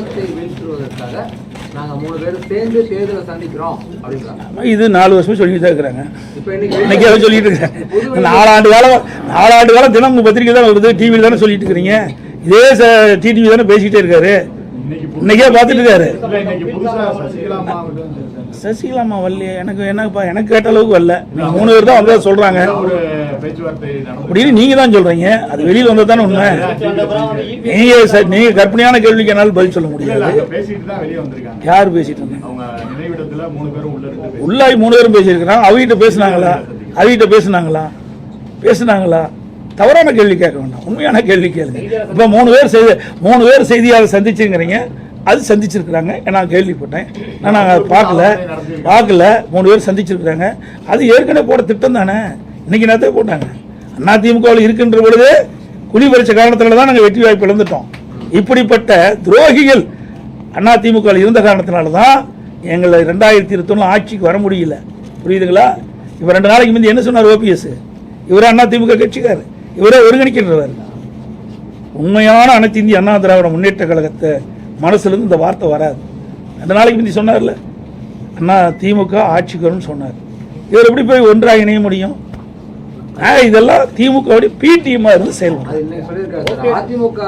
துரோகத்தை வீழ்த்துவதற்காக நாங்க மூணு பேரும் சேர்ந்து தேர்தலை சந்திக்கிறோம் அப்படின்றாங்க இது நாலு வருஷமா சொல்லிட்டு தான் இருக்கிறாங்க. இன்னைக்கு அதை சொல்லிட்டு இருக்காங்க நாலாண்டு காலம் நாலாண்டு காலம் தினம் பத்திரிக்கை தான் வருது டிவியில் தானே சொல்லிட்டு இருக்கிறீங்க. இதே டிடிவி தானே பேசிக்கிட்டே இருக்காரு. இன்னைக்கே பார்த்துட்டு இருக்காரு. சசிகலாமா வரலையே எனக்கு என்னப்பா எனக்கு கேட்ட அளவுக்கு வரல. மூணு பேர் தான் வந்து சொல்றாங்க. அப்படின்னு நீங்க தான் சொல்றீங்க. அது வெளியில் வந்தது தானே உண்மை. நீங்க சார் நீங்க கற்பனையான கேள்விக்கு என்னால் பதில் சொல்ல முடியாது. பேசிட்டு யார் பேசிட்டு இருந்தாங்க? உள்ளாய் மூணு பேரும் பேசியிருக்கிறாங்க. அவகிட்ட பேசுனாங்களா? அவகிட்ட பேசுனாங்களா? பேசுனாங்களா? தவறான கேள்வி கேட்க வேண்டாம். உண்மையான கேள்வி கேளுங்க. இப்போ மூணு பேர் செய்தி மூணு பேர் செய்தியாளர் சந்திச்சுங்கிறீங்க அது சந்திச்சிருக்கிறாங்க. நான் கேள்விப்பட்டேன். நான் நாங்கள் அதை பார்க்கல. பார்க்கல. மூணு பேர் சந்திச்சிருக்கிறாங்க. அது ஏற்கனவே போட திட்டம் தானே? இன்னைக்கு நேரத்தை போட்டாங்க? அண்ணா திமுகவில் இருக்கின்ற பொழுது குழி பறிச்ச காரணத்தில் தான் நாங்கள் வெற்றி வாய்ப்பு இழந்துட்டோம் இப்படிப்பட்ட துரோகிகள் அண்ணா திமுகவில் இருந்த காரணத்தினால தான் எங்களை ரெண்டாயிரத்தி இருபத்தொன்னு ஆட்சிக்கு வர முடியல. புரியுதுங்களா? இவர் ரெண்டு நாளைக்கு முந்தி என்ன சொன்னார் ஓபிஎஸ்? இவரே அண்ணா திமுக கட்சிக்கார் இவரே ஒருங்கிணைக்கின்றவர். உண்மையான அனைத்து இந்திய அண்ணா திராவிட முன்னேற்ற கழகத்தை மனசுலேருந்து இந்த வார்த்தை வராது. அந்த நாளைக்கு முந்தி சொன்னார்ல அண்ணா திமுக ஆட்சிக்கு வரும்னு சொன்னார். இவர் எப்படி போய் ஒன்றாக இணைய முடியும்? இதெல்லாம் திமுகவுடைய பிடிஎம்மா இருந்து செயல்படும் அதிமுக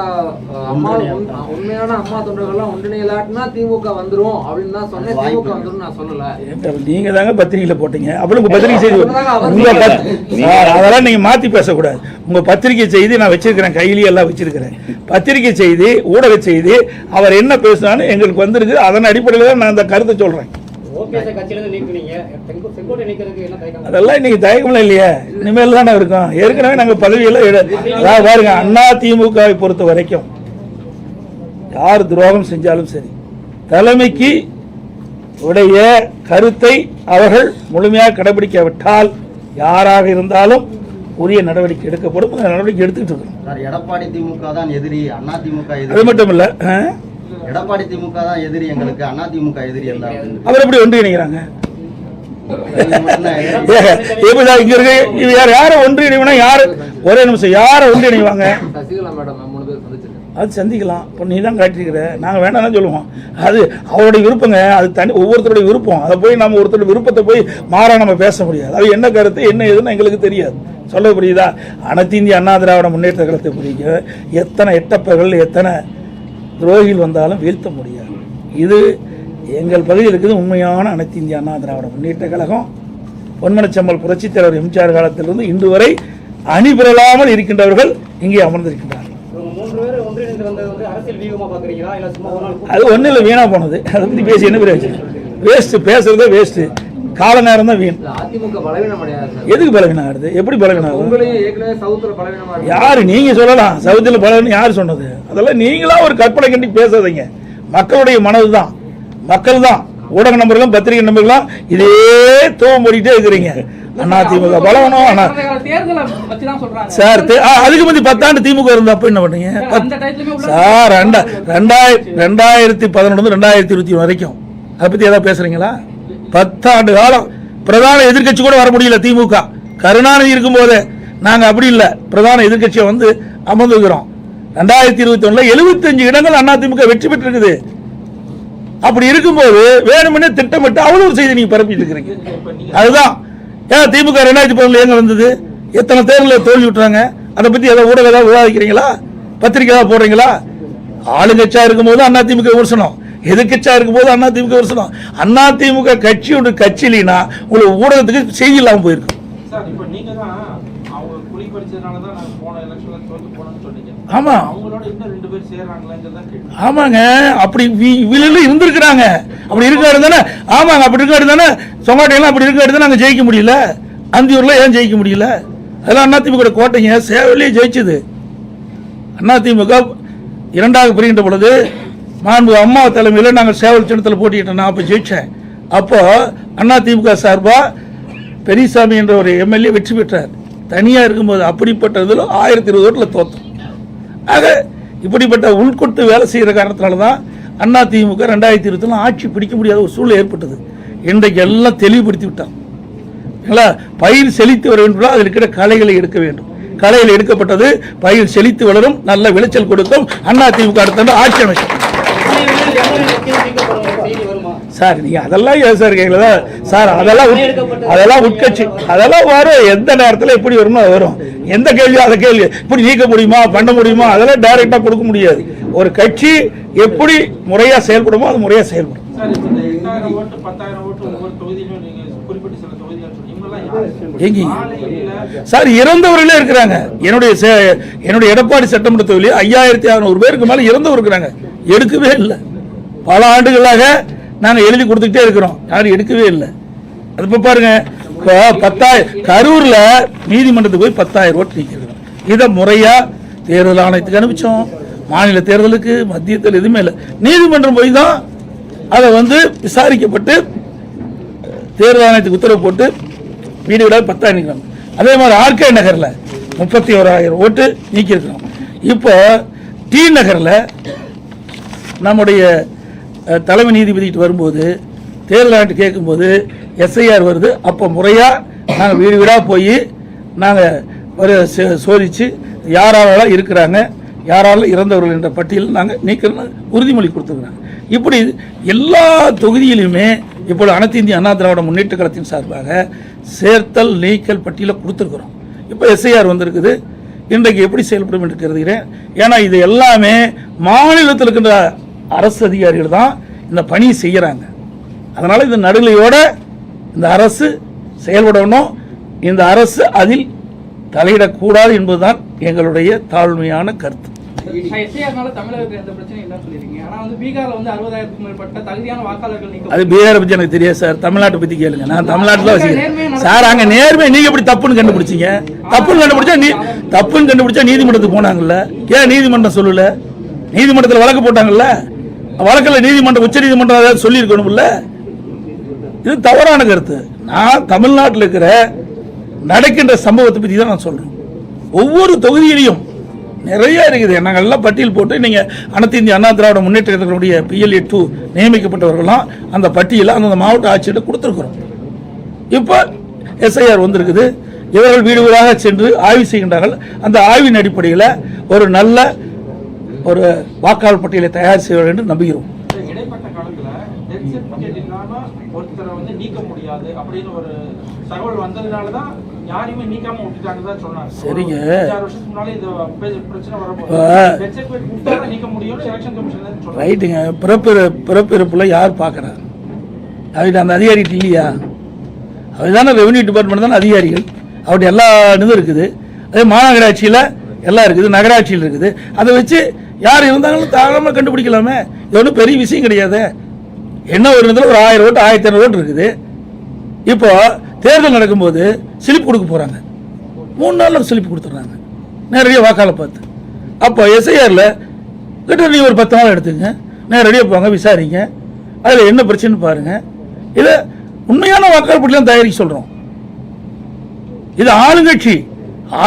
அம்மா உண்- உண்மையான அம்மா தொண்டர்கள்லாம் ஒன்றிணையலாட்டினா திமுக வந்துரும் அப்படின்னு தான் சொன்னேன். திமுக வந்துரும் நான் சொல்லல. நீங்க தாங்க பத்திரிகையில போட்டீங்க. அப்புறம் உங்க பத்திரிகை செய்தி உங்க பத்- சார், அதெல்லாம் நீங்க மாத்தி பேசக்கூடாது. உங்க பத்திரிகை செய்தி நான் வச்சிருக்கிறேன் கையிலேயே எல்லாம் வச்சிருக்கிறேன். பத்திரிகை செய்தி ஊடக செய்தி அவர் என்ன பேசினாலும் எங்களுக்கு வந்திருக்கு அதன் அடிப்படையில் தான் நான் அந்த கருத்தை சொல்றேன். அதெல்லாம் இன்னைக்கு தயக்கம்லாம் இல்லையே. இனிமேல் தானே இருக்கும். ஏற்கனவே நாங்க பதவியெல்லாம் அதாவது பாருங்க அண்ணா திமுகவை பொறுத்த வரைக்கும் யார் துரோகம் செஞ்சாலும் சரி தலைமைக்கு உடைய கருத்தை அவர்கள் முழுமையாக கடைபிடிக்காவிட்டால் யாராக இருந்தாலும் உரிய நடவடிக்கை எடுக்கப்படும். நடவடிக்கை எடுத்துக்கிட்டு இருக்கணும் சார் எடப்பாடி திமுக தான் எதிரி அண்ணா திமுக அது எதிரி மட்டும் இல்ல? எடப்பாடி திமுக தான் எதிரி எங்களுக்கு அண்ணா திமுக எதிரி அல்ல. அவர் எப்படி எப்படிடா இங்க இருக்க? இது யார் யாரை ஒன்றிணைவனா யாரு? ஒரே நிமிஷம் யாரை ஒன்றிணைவாங்க சசிகலா மேடம் மூணு பேர் சந்திச்சிருக்காங்க. அது சந்திக்கலாம். இப்போ நீ தான் காட்டியிருக்கிற நாங்கள் வேணாம்னு சொல்லுவோம். அது அவருடைய விருப்பங்க. அது தனி ஒவ்வொருத்தருடைய விருப்பம். அதை போய் நம்ம ஒருத்தருடைய விருப்பத்தை போய் மாறா நம்ம பேச முடியாது. அது என்ன கருத்து என்ன ஏதுன்னு எங்களுக்கு தெரியாது. சொல்ல புரியுதா? அனைத்து இந்திய அண்ணா திராவிட முன்னேற்ற கழகத்தை புரியுங்க எத்தனை எட்டப்பர்கள் எத்தனை துரோகிகள் வந்தாலும் வீழ்த்த முடியாது. இது எங்கள் பகுதியில் இருக்குது உண்மையான அனைத்து இந்திய அண்ணா திராவிட முன்னேற்ற கழகம். பொன்மனச்சம்பல் புரட்சித் தலைவர் எம்ஜிஆர் காலத்திலிருந்து இன்று வரை அணி பெறலாமல் இருக்கின்றவர்கள் இங்கே அமர்ந்திருக்கின்றார்கள். அது ஒன்றும் இல்லை வீணாக போனது. அதை பற்றி பேசி என்ன பிரயோஜனம்? வேஸ்ட்டு பேசுறதே வேஸ்ட்டு கால நேரம் தான் வீண் அதிமுக எதுக்கு பலவீனம் ஆகுது எப்படி பலவீனம் இருக்கு யாரு? நீங்க சொல்லலாம். சவுத்தில் பலவீனம் யார் சொன்னது? அதெல்லாம் நீங்களா ஒரு கற்பனை கண்டி பேசாதீங்க. மக்களுடைய மனது தான் மக்கள் தான் ஊடக நம்பர்களும் பத்திரிகை நம்பர்களும் இதே தூவம் போடிட்டே இருக்கிறீங்க. அண்ணா திமுக பலவனம்? சொல்றாங்க. சார் அதுக்கு முந்தி பத்தாண்டு திமுக இருந்தா அப்ப என்ன பண்ணீங்க? சார் ரெண்டா ரெண்டாயிரத்தி ரெண்டாயிரத்தி பதினொன்று ரெண்டாயிரத்தி இருபத்தி வரைக்கும். அதை பத்தி ஏதாவது பேசுறீங்களா? பத்தாண்டு காலம் பிரதான எதிர்க்கட்சி கூட வர முடியல திமுக. கருணாநிதி இருக்கும்போது நாங்கள் அப்படி இல்லை. பிரதான எதிர்க்கட்சியை வந்து அமர்ந்துக்கிறோம் ரெண்டாயிரத்தி இருபத்தி ஒன்றில் எழுபத்தஞ்சு இடங்கள் அண்ணா திமுக வெற்றி பெற்றிருக்குது. அப்படி இருக்கும்போது வேணும்னே திட்டமிட்டு அவ்வளோ ஒரு செய்தி நீங்கள் பரப்பிட்டு இருக்கிறீங்க. அதுதான். ஏன் திமுக ரெண்டாயிரத்தி பதினொன்று எங்கே வந்தது? எத்தனை தேர்தலில் தோல்வி விட்டுறாங்க? அதை பற்றி ஏதாவது ஊடகம் ஏதாவது விவாதிக்கிறீங்களா? பத்திரிக்கை ஏதாவது போடுறீங்களா? ஆளுங்கட்சியாக இருக்கும்போது அண்ணா திமுக விமர்சனம். எதிர்கட்சியா இருக்கும்போது அண்ணா திமுக விமர்சனம் அண்ணா திமுக கட்சி ஒன்று கட்சி இல்லைன்னா உங்களுக்கு ஊடகத்துக்கு செய்தி இல்லாமல் கேள்வி. ஆமாங்க. அப்படி இவிலும் இருந்திருக்கிறாங்க. அப்படி இருக்காரு தானே? ஆமாங்க. அப்படி இருக்காரு தானே? சொமாட்டையெல்லாம் அப்படி இருக்காரு தானே? நாங்கள் ஜெயிக்க முடியல. அந்தியூர்ல ஏன் ஜெயிக்க முடியல? அதெல்லாம் அதிமுக கோட்டைங்க சேவையிலேயே ஜெயிச்சது. அதிமுக இரண்டாக பிரிகின்ற பொழுது மாண்பு அம்மா தலைமையில் நாங்கள் சேவல் சின்னத்தில் போட்டிக்கிட்டோம் நான் அப்போ ஜெயித்தேன் அண்ணா அதிமுக சார்பாக பெரியசாமி என்ற ஒரு எம்எல்ஏ வெற்றி பெற்றார். தனியாக இருக்கும்போது அப்படிப்பட்ட இதில் ஆயிரத்தி இருபது ஓட்டில் தோத்தோம். ஆக இப்படிப்பட்ட உள்கொடுத்து வேலை செய்கிற காரணத்தினால தான் அண்ணா திமுக ரெண்டாயிரத்தி இருபத்தில் ஆட்சி பிடிக்க முடியாத ஒரு சூழ்நிலை ஏற்பட்டது. இன்றைக்கு எல்லாம் தெளிவுபடுத்தி விட்டான் இல்லை பயிர் செழித்து வர வேண்டும். அதில் இருக்கிற கலைகளை எடுக்க வேண்டும். கலையில் எடுக்கப்பட்டது பயிர் செழித்து வளரும் நல்ல விளைச்சல் கொடுக்கும். அண்ணா திமுக அடுத்த ஆட்சி அமைக்கும். சார் நீங்க அதெல்லாம் ஏன் சார் கேட்கல சார் அதெல்லாம் உட்- அதெல்லாம் உட்கட்சி அதெல்லாம் வரும். எந்த நேரத்தில் எப்படி வருமோ அது வரும். எந்த கேள்வி அந்த கேள்வி. இப்படி நீக்க முடியுமா? பண்ண முடியுமா? அதெல்லாம் டைரக்டா கொடுக்க முடியாது. ஒரு கட்சி எப்படி முறையா செயல்படுமோ அது முறையா செயல்படும். சார் இறந்தவர்களே இருக்கிறாங்க. என்னுடைய சே- என்னுடைய எடப்பாடி சட்டமன்ற தொகுதியில் ஐயாயிரத்தி அறுநூறு பேருக்கு மேல இறந்தவர் இருக்கிறாங்க. எடுக்கவே இல்லை. பல ஆண்டுகளாக நாங்கள் எழுதி கொடுத்துக்கிட்டே இருக்கிறோம். யாரும் எடுக்கவே இல்லை. அது இப்போ பாருங்க இப்போ பத்தாயிரம் கரூரில் நீதிமன்றத்துக்கு போய் பத்தாயிரம் ஓட்டு நிற்கிறோம் இதை முறையாக தேர்தல் ஆணையத்துக்கு அனுப்பிச்சோம். மாநில தேர்தலுக்கு மத்திய தேர்தல் எதுவுமே இல்லை. நீதிமன்றம் போய் தான் அதை வந்து விசாரிக்கப்பட்டு தேர்தல் ஆணையத்துக்கு உத்தரவு போட்டு வீடு வீடாக பத்தாயிரம் நிற்கிறாங்க அதே மாதிரி ஆர்கே நகரில் முப்பத்தி ஓராயிரம் ஓட்டு நீக்கியிருக்கிறோம். இப்போ டி நகரில் நம்முடைய தலைமை நீதிபதிக்கிட்டு வரும்போது தேர்தல் ஆண்டு கேட்கும்போது எஸ்ஐஆர் வருது. அப்போ முறையாக நாங்கள் வீடு வீடாக போய் நாங்கள் ஒரு சே- யாராலாம் இருக்கிறாங்க யாரால இறந்தவர்கள் என்ற பட்டியலில் நாங்கள் நீக்கணும் உறுதிமொழி கொடுத்துருக்குறாங்க. இப்படி எல்லா தொகுதியிலுமே இப்போ அனைத்து இந்திய அண்ணா திராவிட முன்னேற்ற கழகத்தின் சார்பாக சேர்த்தல் நீக்கல் பட்டியலை கொடுத்துருக்குறோம். இப்போ எஸ்ஐஆர் வந்திருக்குது. இன்றைக்கு எப்படி செயல்படும் என்று கருதுகிறேன் ஏன்னா இது எல்லாமே மாநிலத்தில் இருக்கின்ற அரசு அதிகாரிகள் தான் இந்த பணியை செய்கிறாங்க அதனால இந்த நடுநிலையோட இந்த அரசு செயல்படணும். இந்த அரசு அதில் தலையிடக்கூடாது என்பதுதான் எங்களுடைய தாழ்மையான கருத்து. அது பீகாரை பற்றி எனக்கு தெரியாது சார். தமிழ்நாட்டை பற்றி கேளுங்க. நான் தமிழ்நாட்டில் வச்சுக்கிறேன் சார் அங்கே நேர்மை நீங்க எப்படி தப்புன்னு கண்டுபிடிச்சீங்க? தப்புன்னு கண்டுபிடிச்சா நீ தப்புன்னு கண்டுபிடிச்சா நீதிமன்றத்துக்கு போனாங்கல்ல? ஏன் நீதிமன்றம் சொல்லல? நீதிமன்றத்தில் வழக்கு போட்டாங்கல்ல? வழக்கில் நீதிமன்றம் உச்ச நீதிமன்றம் ஏதாவது சொல்லியிருக்கணும்ல? இது தவறான கருத்து. நான் தமிழ்நாட்டில் இருக்கிற நடக்கின்ற சம்பவத்தை பற்றி தான் நான் சொல்கிறேன் ஒவ்வொரு தொகுதியிலையும் நிறைய இருக்குது. நாங்கள் எல்லாம் பட்டியல் போட்டு நீங்கள் அனைத்து இந்திய அண்ணா திராவிட முன்னேற்ற கழகத்தினுடைய பிஎல்ஏ டூ நியமிக்கப்பட்டவர்களாம் அந்த பட்டியலை அந்தந்த மாவட்ட ஆட்சியிட்ட கொடுத்துருக்குறோம். இப்போ எஸ்ஐஆர் வந்திருக்குது. இவர்கள் வீடு வீடாக சென்று ஆய்வு செய்கின்றார்கள். அந்த ஆய்வின் அடிப்படையில் ஒரு நல்ல ஒரு வாக்காளர் பட்டியலை தயார் வேண்டும் என்று நம்புகிறோம். சரிங்க. ரைட்டுங்க. பிறப்பு பிறப்பிறப்புல யார் பார்க்குறா? அவர்கிட்ட அந்த அதிகாரிகிட்ட இல்லையா? அவர் தானே ரெவன்யூ டிபார்ட்மெண்ட் தானே அதிகாரிகள். அவருடைய எல்லா இதுவும் இருக்குது. அதே மாநகராட்சியில் எல்லாம் இருக்குது நகராட்சியில் இருக்குது. அதை வச்சு யார் இருந்தாலும் தாராளமாக கண்டுபிடிக்கலாமே. இது ஒன்றும் பெரிய விஷயம் கிடையாது. என்ன ஒரு இடத்துல ஒரு ஆயிரம் ஓட்டு ஆயிரத்தி ஐநூறு ஓட்டு இருக்குது. இப்போ தேர்தல் நடக்கும்போது ஸ்லிப் கொடுக்க போகிறாங்க மூணு நாளில் ஸ்லிப் கொடுத்துட்றாங்க. நேரடியாக வாக்காளர் பார்த்து. அப்போ எஸ்ஐஆரில் கிட்ட நீ ஒரு பத்து நாள் எடுத்துங்க. நேரடியாக போங்க விசாரிங்க. அதில் என்ன பிரச்சனைன்னு பாருங்க. இதை உண்மையான வாக்காளர் பட்டியலாம் தயாரிக்க சொல்கிறோம் இது ஆளுங்கட்சி.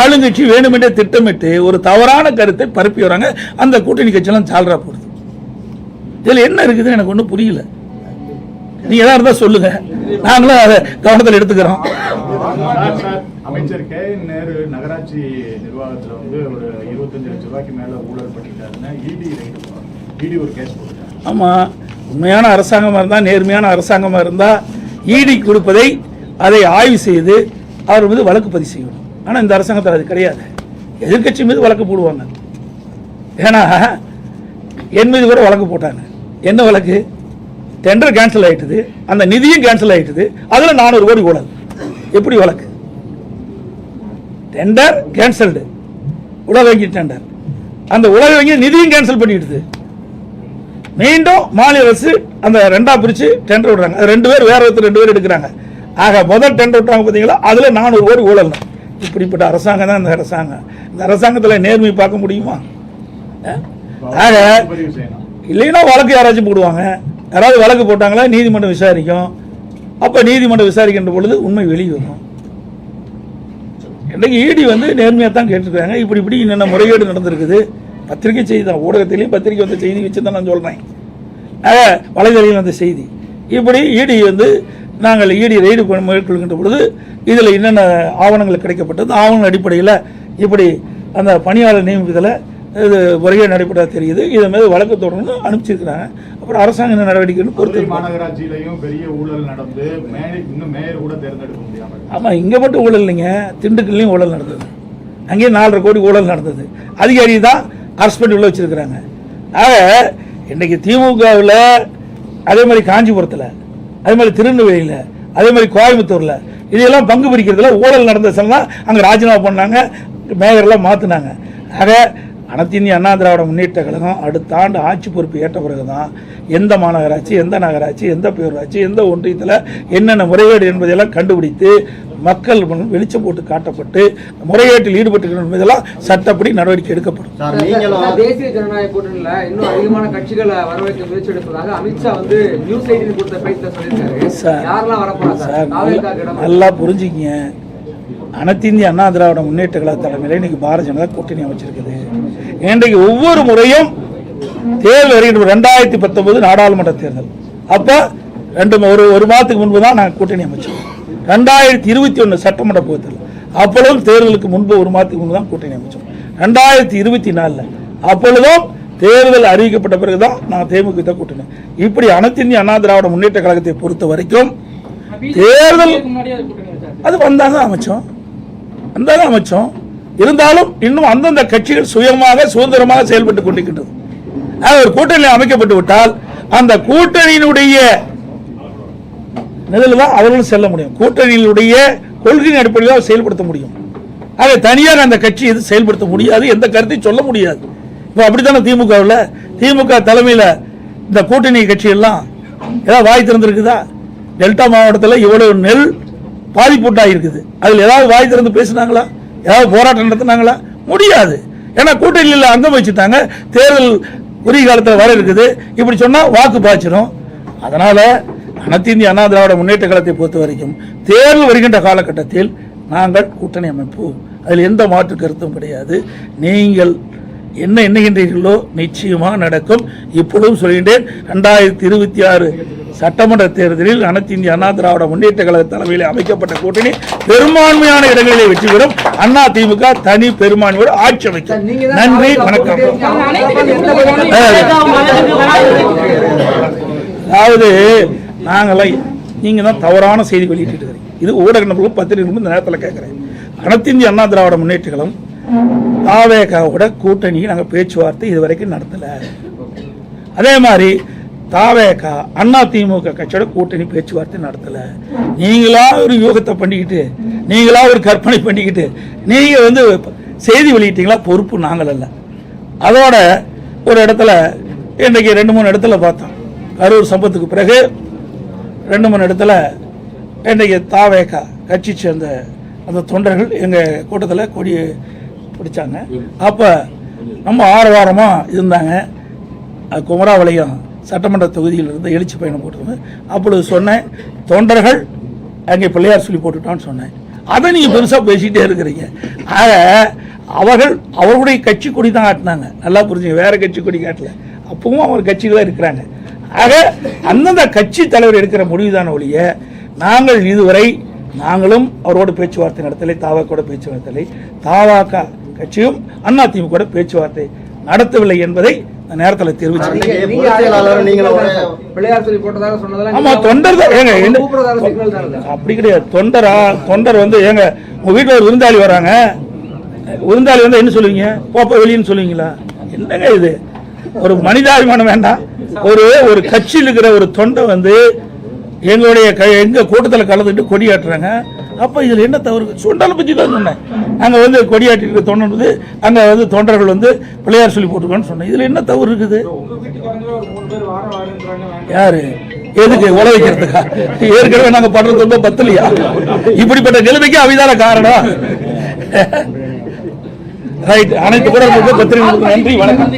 ஆளுங்கட்சி வேணுமென்றே திட்டமிட்டு ஒரு தவறான கருத்தை பரப்பி வராங்க. அந்த கூட்டணி கட்சியெல்லாம் சால்ரா போடுது. இதில் என்ன இருக்குதுன்னு எனக்கு ஒன்றும் புரியல. நீங்க எதா இருந்தா சொல்லுங்க. நாங்களும் அதை கவனத்தில் எடுத்துக்கிறோம். சார், சார், அமைச்சர் கே நேரு நகராட்சி நிர்வாகத்துல வந்து ஒரு இருபத்தஞ்சு லட்சம் ரூபாய்க்கு மேல ஊழல் பண்ணிட்டாருன்னு இடி ஒரு கேஸ் போட்டுட்டாங்க ஆமா. உண்மையான அரசாங்கமா இருந்தா நேர்மையான அரசாங்கமா இருந்தா ஈடி கொடுப்பதை அதை ஆய்வு செய்து அவர் மீது வழக்கு பதிவு செய்யணும். ஆனால் இந்த அரசாங்கத்தில் அது கிடையாது. எதிர்க்கட்சி மீது வழக்கு போடுவாங்க. ஏன்னா என் மீது கூட வழக்கு போட்டாங்க. என்ன வழக்கு? டெண்டர் கேன்சல் ஆயிட்டுது. அந்த நிதியும் கேன்சல் ஆயிட்டுது. அதில் நானூறு கோடி கூடாது எப்படி வழக்கு? டெண்டர் கேன்சல்டு உலக வங்கி டெண்டர். அந்த உலக வங்கி நிதியும் கேன்சல் பண்ணிடுது. மீண்டும் மாநில அரசு அந்த ரெண்டா பிரித்து டெண்டர் விடுறாங்க. ரெண்டு பேர் வேற ஒருத்தர் ரெண்டு பேர் எடுக்கிறாங்க. ஆக முதல் டெண்டர் விட்டாங்க பார்த்தீங்களா அதில் நானூறு கோடி ஊழல் இப்படிப்பட்ட அரசாங்கம் தான் இந்த அரசாங்கம். இந்த அரசாங்கத்தில் நேர்மை பார்க்க முடியுமா? ஆக இல்லைன்னா வழக்கு யாராச்சும் போடுவாங்க. யாராவது வழக்கு போட்டாங்களா நீதிமன்றம் விசாரிக்கும். அப்போ நீதிமன்றம் விசாரிக்கின்ற பொழுது உண்மை வெளியே வரும். இன்றைக்கு ஈடி வந்து நேர்மையாக தான் கேட்டிருக்காங்க. இப்படி இப்படி என்னென்ன முறைகேடு நடந்திருக்குது? பத்திரிகை செய்தி தான். ஊடகத்திலையும் பத்திரிகை வந்த செய்தி வச்சு தான் நான் சொல்கிறேன் ஆக வலைதளையில் வந்த செய்தி. இப்படி ஈடி வந்து நாங்கள் ஈடி ரெய்டு மேற்கொள்கின்ற பொழுது இதில் என்னென்ன ஆவணங்கள் கிடைக்கப்பட்டது ஆவணங்கள் அடிப்படையில் இப்படி அந்த பணியாளர் நியமிப்பதில் இது முறைகேடு நடைபெற்றா தெரியுது. இதன் மீது வழக்கு தொடர்ந்து அனுப்பிச்சிருக்கிறாங்க. அப்புறம் அரசாங்க என்ன நடவடிக்கைன்னு மதுரை பொறுத்து மாநகராட்சியிலையும் பெரிய ஊழல் நடந்து இன்னும் மேயர் கூட தேர்ந்தெடுக்க இருக்கு. ஆமாம் இங்கே மட்டும் ஊழல் இல்லைங்க. திண்டுக்கல்லையும் ஊழல் நடந்தது. அங்கேயும் நாலரை கோடி ஊழல் நடந்தது. அதிகாரி தான் அரசு பண்ணி உள்ள வச்சிருக்கிறாங்க. ஆக இன்னைக்கு திமுகவில் அதே மாதிரி காஞ்சிபுரத்தில் அதே மாதிரி திருநெல்வேலியில் அதே மாதிரி கோயம்புத்தூரில் இதையெல்லாம் பங்கு பிரிக்கிறதுல ஊழல் நடந்த நடந்ததெல்லாம் அங்கே ராஜினாமா பண்ணாங்க மேயரெல்லாம் மாற்றினாங்க ஆக அனைத்து இந்திய அண்ணா திராவிட முன்னேற்ற கழகம் அடுத்த ஆண்டு ஆட்சி பொறுப்பு ஏற்ற பிறகு தான் எந்த மாநகராட்சி எந்த நகராட்சி எந்த பேரூராட்சி எந்த ஒன்றியத்தில் என்னென்ன முறைகேடு என்பதையெல்லாம் கண்டுபிடித்து மக்கள் முன் வெளிச்சம் போட்டு காட்டப்பட்டு முறைகேட்டில் ஈடுபட்டிருக்கணும் என்பதெல்லாம் சட்டப்படி நடவடிக்கை எடுக்கப்படும். தேசிய ஜனநாயக கூட்டணியில இன்னும் அதிகமான கட்சிகளை வரவேற்க முயற்சி எடுப்பதாக அமித்ஷா வந்து நியூஸ் எயிட்டின் கொடுத்த பேட்டில் சொல்லியிருக்காரு. யாரெல்லாம் நல்லா புரிஞ்சுக்கிங்க. அனைத்து இந்திய அண்ணா திராவிட முன்னேற்ற கழக தலைமையில் இன்னைக்கு பாரதிய ஜனதா கூட்டணி அமைச்சிருக்குது. இன்றைக்கு ஒவ்வொரு முறையும் தேர்தல் வருகின்ற ரெண்டாயிரத்தி பத்தொன்பது நாடாளுமன்ற தேர்தல். அப்போ ரெண்டு ஒரு ஒரு மாதத்துக்கு முன்பு தான் நாங்கள் கூட்டணி அமைச்சோம். ரெண்டாயிரத்தி இருபத்தி ஒன்று சட்டமன்ற தேர்தல். அப்பொழுதும் தேர்தலுக்கு முன்பு ஒரு மாதத்துக்கு முன்பு தான் கூட்டணி அமைச்சோம். ரெண்டாயிரத்தி இருபத்தி நாலில். அப்பொழுதும் தேர்தல் அறிவிக்கப்பட்ட பிறகு தான் தேமுதிக தான் கூட்டணி. இப்படி அனைத்து இந்திய அண்ணா திராவிட முன்னேற்ற கழகத்தை பொறுத்த வரைக்கும் தேர்தல் அது அது வந்தாங்க அமைச்சோம். அந்த அமைச்சோம் இருந்தாலும் இன்னும் அந்தந்த கட்சிகள் சுயமாக சுதந்திரமாக செயல்பட்டு கொண்டிருக்கின்றது. ஒரு கூட்டணி அமைக்கப்பட்டு விட்டால் அந்த கூட்டணியினுடைய நிலையில் தான் அவர்களும் செல்ல முடியும். கூட்டணியினுடைய கொள்கையின் அடிப்படையில் செயல்படுத்த முடியும். ஆக தனியார் அந்த கட்சி எது செயல்படுத்த முடியாது எந்த கருத்தையும் சொல்ல முடியாது. இப்போ அப்படித்தானே திமுகவில்? திமுக தலைமையில் இந்த கூட்டணி கட்சியெல்லாம் ஏதாவது வாய் திறந்துருக்குதா? டெல்டா மாவட்டத்தில் இவ்வளவு நெல் பாதிப்புட்டாக இருக்குது அதில் ஏதாவது வாய் திறந்து பேசுனாங்களா? ஏதாவது போராட்டம் நடத்துனாங்களா? முடியாது. ஏன்னா கூட்டணியில் அங்கம் வச்சுட்டாங்க. தேர்தல் உரிய காலத்தில் வர இருக்குது. இப்படி சொன்னால் வாக்கு பாய்ச்சிடும் அதனால அனைத்து இந்திய அண்ணா திராவிட முன்னேற்ற காலத்தை பொறுத்த வரைக்கும் தேர்தல் வருகின்ற காலகட்டத்தில் நாங்கள் கூட்டணி அமைப்போம் அதில் எந்த மாற்று கருத்தும் கிடையாது. நீங்கள் என்ன எண்ணுகின்றீர்களோ நிச்சயமாக நடக்கும். இப்பொழுதும் சொல்கின்றேன் ரெண்டாயிரத்தி இருபத்தி ஆறு சட்டமன்ற தேர்தலில் அனைத்து இந்திய அண்ணா திராவிட முன்னேற்ற கழக தலைமையில் அமைக்கப்பட்ட கூட்டணி பெரும்பான்மையான இடங்களிலே வெற்றி பெறும். அண்ணா திமுக தனி பெரும்பான்மையோடு ஆட்சி அமைக்கும். நன்றி வணக்கம். அதாவது நாங்களாம் நீங்க தான் தவறான செய்தி வெளியிட்டு இருக்கிறீங்க இது ஊடக நபர்களும் பத்திரிகைகளும் இந்த நேரத்தில் கேட்குறேன். அனைத்து இந்திய அண்ணா திராவிட முன்னேற்றங்களும் தாவேகாவோட கூட்டணியை நாங்கள் பேச்சுவார்த்தை இது வரைக்கும் நடத்தலை. அதே மாதிரி தாவேகா அண்ணா திமுக கட்சியோட கூட்டணி பேச்சுவார்த்தை நடத்தல. நீங்களா ஒரு யோகத்தை பண்ணிக்கிட்டு நீங்களா ஒரு கற்பனை பண்ணிக்கிட்டு நீங்க வந்து செய்தி வெளியிட்டீங்களா? பொறுப்பு நாங்கள் அல்ல. அதோட ஒரு இடத்துல இன்றைக்கு ரெண்டு மூணு இடத்துல பார்த்தோம். கரூர் சம்பத்துக்கு பிறகு ரெண்டு மூணு இடத்துல இன்றைக்கு தாவேகா கட்சி சேர்ந்த அந்த தொண்டர்கள் எங்கள் கூட்டத்தில் கொடி பிடிச்சாங்க. அப்போ நம்ம ஆரவாரமாக இருந்தாங்க. அது குமராவளையம் சட்டமன்ற தொகுதியில் இருந்து எழுச்சி பயணம் போட்டிருந்தேன் அப்பொழுது சொன்னேன் தொண்டர்கள் அங்கே பிள்ளையார் சொல்லி போட்டுட்டான்னு சொன்னேன். அதை நீங்கள் பெருசாக பேசிக்கிட்டே இருக்கிறீங்க. ஆக அவர்கள் அவர்களுடைய கட்சி கொடி தான் காட்டினாங்க. நல்லா புரிஞ்சுங்க வேறு கட்சி கொடி காட்டல. அப்பவும் அவர் கட்சியில் தான் இருக்கிறாங்க. ஆக அந்தந்த கட்சி தலைவர் எடுக்கிற முடிவு தானே ஒழிய நாங்கள் இதுவரை நாங்களும் அவரோட பேச்சுவார்த்தை நடத்தலை தாவாக்கோட பேச்சுவார்த்தை தாவாக்கா கட்சியும் அதிமுக பேச்சுவார்த்தை நடத்தவில்லை என்பதை நேரத்தில் தானே. அப்படி கிடையாது. தொண்டரா தொண்டர் வந்து ஏங்க உங்க வீட்டுல ஒரு விருந்தாளி வராங்க. விருந்தாளி வந்து என்ன சொல்லுவீங்க? போப்ப வெளியன்னு சொல்லுவீங்களா? என்னங்க இது? ஒரு மனிதாபிமானம் வேண்டாம். ஒரு ஒரு கட்சியில் இருக்கிற ஒரு தொண்டை வந்து எங்களுடைய க எங்க கூட்டத்தில் கலந்துட்டு கொடியாட்டுறாங்க அப்போ இதில் என்ன தவறு? சுண்டலை பற்றி தான் சொன்னேன். அங்கே வந்து கொடியாட்டிட்டு தொண்டன் வந்து அங்கே வந்து தொண்டர்கள் வந்து பிள்ளையார் சொல்லி போட்டுருக்கோன்னு சொன்னேன். இதில் என்ன தவறு இருக்குது? யாரு? எதுக்கு? உழ வைக்கிறதுக்கா? ஏற்கனவே நாங்கள் படுறது ரொம்ப பத்தலையா? இப்படிப்பட்ட நிலைமைக்கு அவிதான காரணம். ரைட் அனைத்து கூட பத்திரிகை நன்றி வணக்கம்.